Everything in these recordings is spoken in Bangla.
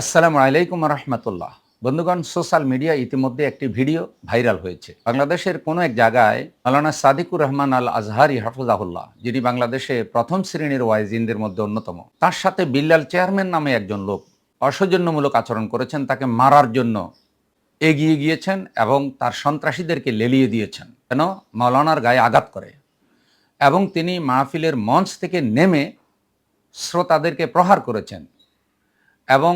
আসসালামু আলাইকুম রহমতুল্লাহ। বন্ধুগণ, সোশ্যাল মিডিয়া ইতিমধ্যে একটি ভিডিও ভাইরাল হয়েছে। বাংলাদেশের কোনো এক জায়গায় মালানা সাদিকুর রহমান আল আজহারি হাফুজাহুল্লাহ, যিনি বাংলাদেশে প্রথম শ্রেণির ওয়াইজিনদের মধ্যে অন্যতম, তার সাথে বিল্লাল চেয়ারম্যান নামে একজন লোক অসৌজন্যমূলক আচরণ করেছেন, তাকে মারার জন্য এগিয়ে গিয়েছেন এবং তার সন্ত্রাসীদেরকে লেলিয়ে দিয়েছেন, কেন মৌলানার গায়ে আঘাত করে। এবং তিনি মাহফিলের মঞ্চ থেকে নেমে শ্রোতাদেরকে প্রহার করেছেন এবং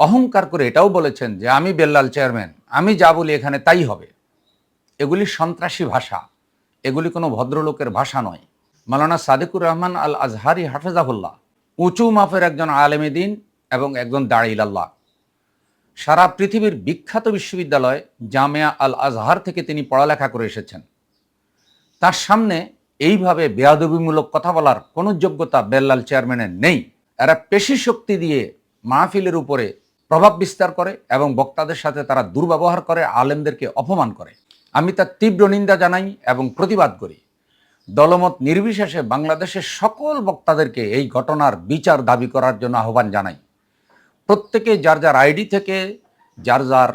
অহংকার করে এটাও বলেছেন যে, আমি বেল্লাল চেয়ারম্যান, আমি যা বলি এখানে তাই হবে। এগুলি সন্ত্রাসী ভাষা, এগুলি কোনো ভদ্রলোকের ভাষা নয়। মালানা সাদেকুর রহমান আল আজহারি হাফেজাহুল্লাহ, উঁচু মাফের একজন আলেমে দিন এবং একজন দাঁড়িলাল্লাহ সারা পৃথিবীর বিখ্যাত বিশ্ববিদ্যালয় জামিয়া আল আজহার থেকে তিনি পড়ালেখা করে এসেছেন। তার সামনে এইভাবে বেয়াদবিমূলক কথা বলার কোনো যোগ্যতা বেল্লাল চেয়ারম্যানের নেই। এরা পেশি শক্তি দিয়ে মাহফিলের উপরে প্রভাব বিস্তার করে এবং বক্তাদের সাথে তারা দুর্ব্যবহার করে, আলেমদেরকে অপমান করে। আমি তার তীব্র নিন্দা জানাই এবং প্রতিবাদ করি। দলমত নির্বিশেষে বাংলাদেশের সকল বক্তাদেরকে এই ঘটনার বিচার দাবি করার জন্য আহ্বান জানাই। প্রত্যেকে যার যার আইডি থেকে, যার যার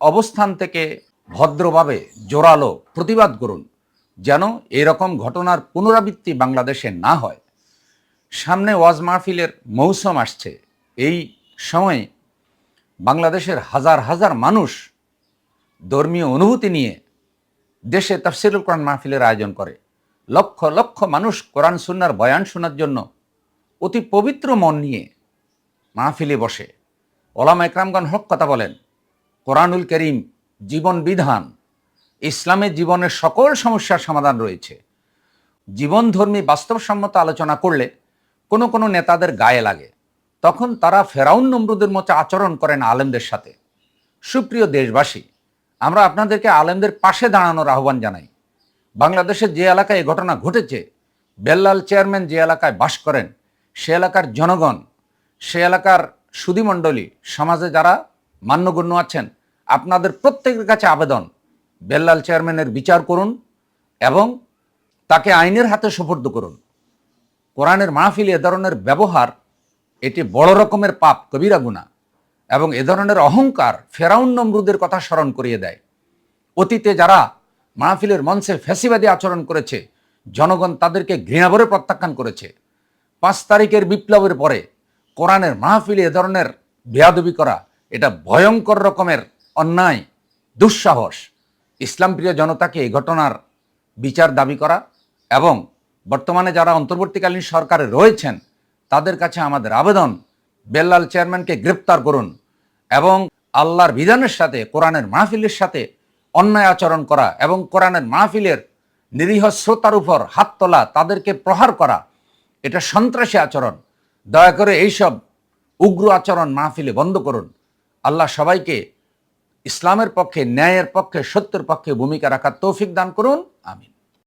অবস্থান থেকে ভদ্রভাবে জোরালো প্রতিবাদ করুন, যেন এরকম ঘটনার পুনরাবৃত্তি বাংলাদেশে না হয়। সামনে ওয়াজ মাহফিলের মৌসুম আসছে। এই সময়ে বাংলাদেশের হাজার হাজার মানুষ ধর্মীয় অনুভূতি নিয়ে দেশে তফসিরুল কোরআন মাহফিলের আয়োজন করে। লক্ষ লক্ষ মানুষ কোরআন সুন্নার বয়ান শোনার জন্য অতি পবিত্র মন নিয়ে মাহফিলে বসে। ওলামা একরামগণ হক কথা বলেন, কোরআনুল করিম জীবন বিধান, ইসলামের জীবনের সকল সমস্যার সমাধান রয়েছে। জীবনধর্মী বাস্তবসম্মত আলোচনা করলে কোনো কোনো নেতাদের গায়ে লাগে। তখন তারা ফেরাউন নমরুদের মতো আচরণ করেন আলেমদের সাথে। সুপ্রিয় দেশবাসী, আমরা আপনাদেরকে আলেমদের পাশে দাঁড়ানোর আহ্বান জানাই। বাংলাদেশের যে এলাকায় এ ঘটনা ঘটেছে, বেল্লাল চেয়ারম্যান যে এলাকায় বাস করেন, সে এলাকার জনগণ, সে এলাকার সুধীমণ্ডলী সমাজে যারা মান্যগণ্য আছেন, আপনাদের প্রত্যেকের কাছে আবেদন। বেল্লাল চেয়ারম্যানের বিচার করুন এবং তাকে আইনের হাতে সুপর্দ করুন। কোরআনের মাহফিল এ ধরনের ব্যবহার এটি বড় রকমের পাপ, কবিরা গুণা এবং এ ধরনের অহংকার ফেরাউন নমরুদের কথা স্মরণ করিয়ে দেয়। অতীতে যারা মাহফিলের মঞ্চে ফ্যাসিবাদী আচরণ করেছে, জনগণ তাদেরকে ঘৃণাভরে প্রত্যাখ্যান করেছে। পাঁচ তারিখের বিপ্লবের পরে কোরআনের মাহফিলে এ ধরনের বেয়াদবি করা, এটা ভয়ঙ্কর রকমের অন্যায়, দুঃসাহস। ইসলামপ্রিয় জনতাকে এই ঘটনার বিচার দাবি করা এবং বর্তমানে যারা অন্তর্বর্তীকালীন সরকারে রয়েছেন তাদের কাছে আমাদের আবেদন। বেল্লাল চেয়ারম্যানকে গ্রেপ্তার করুন এবং আল্লাহর বিধানের সাথে, কোরআনের মাহফিলের সাথে অন্যায় আচরণ করা এবং কোরআনের মাহফিলের নিরীহ শ্রোতার উপর হাত তোলা, তাদেরকে প্রহার করা, এটা সন্ত্রাসী আচরণ। দয়া করে এইসব উগ্র আচরণ মাহফিলে বন্ধ করুন। আল্লাহ সবাইকে ইসলামের পক্ষে, ন্যায়ের পক্ষে, সত্যের পক্ষে ভূমিকা রাখার তৌফিক দান করুন। আমিন।